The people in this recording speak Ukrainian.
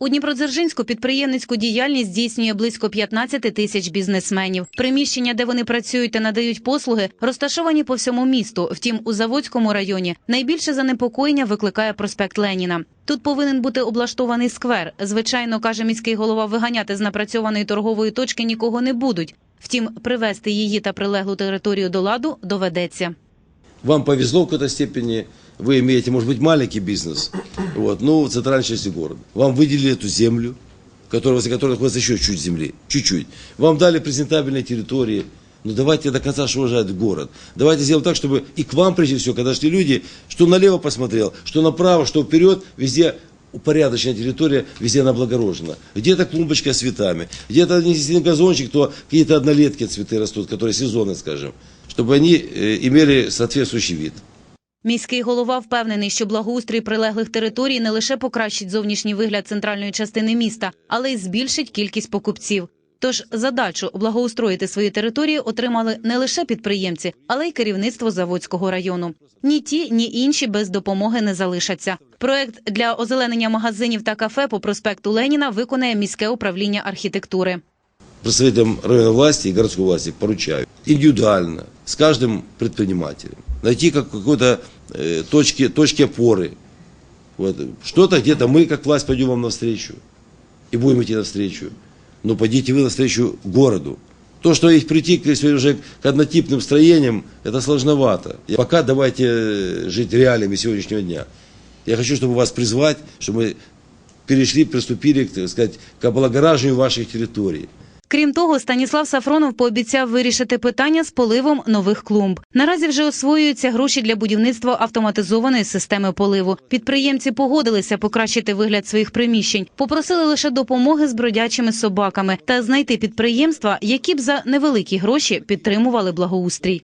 У Дніпродзержинську підприємницьку діяльність здійснює близько 15 тисяч бізнесменів. Приміщення, де вони працюють та надають послуги, розташовані по всьому місту. Втім, у Заводському районі найбільше занепокоєння викликає проспект Леніна. Тут повинен бути облаштований сквер. Звичайно, каже міський голова, виганяти з напрацьованої торгової точки нікого не будуть. Втім, привести її та прилеглу територію до ладу доведеться. Вам повезло в какой-то степени, вы имеете, может быть, маленький бизнес, вот, ну, в центральной части города. Вам выделили эту землю, которая, возле которой находится еще чуть земли, чуть-чуть. Вам дали презентабельные территории. Ну, давайте до конца что город. Давайте сделаем так, чтобы и к вам, прежде всего, когда шли люди, что налево посмотрел, что направо, что вперед, везде упорядоченная территория, везде она облагорожена. Где-то клумбочка с цветами, где-то не газончик, то какие-то однолетки цветы растут, которые сезонные, скажем, чтобы они э, имели соответствующий вид. Міський голова впевнений, що благоустрій прилеглих територій не лише покращить зовнішній вигляд центральної частини міста, але й збільшить кількість покупців. Тож задачу благоустроїти свої території отримали не лише підприємці, але й керівництво Заводського району. Ні ті, ні інші без допомоги не залишаться. Проект для озеленення магазинів та кафе по проспекту Леніна виконає міське управління архітектури. представителям районной власти и городской власти поручаю индивидуально с каждым предпринимателем найти как какой-то э, точки, точки опоры. Вот. Что-то где-то мы, как власть, пойдем вам навстречу и будем идти навстречу. Но пойдите вы навстречу городу. То, что их прийти если уже к однотипным строениям, это сложновато. И пока давайте э, жить реалиями сегодняшнего дня. Я хочу, чтобы вас призвать, чтобы мы перешли, приступили так сказать, к облагораживанию ваших территорий. Крім того, Станіслав Сафронов пообіцяв вирішити питання з поливом нових клумб. Наразі вже освоюються гроші для будівництва автоматизованої системи поливу. Підприємці погодилися покращити вигляд своїх приміщень, попросили лише допомоги з бродячими собаками та знайти підприємства, які б за невеликі гроші підтримували благоустрій.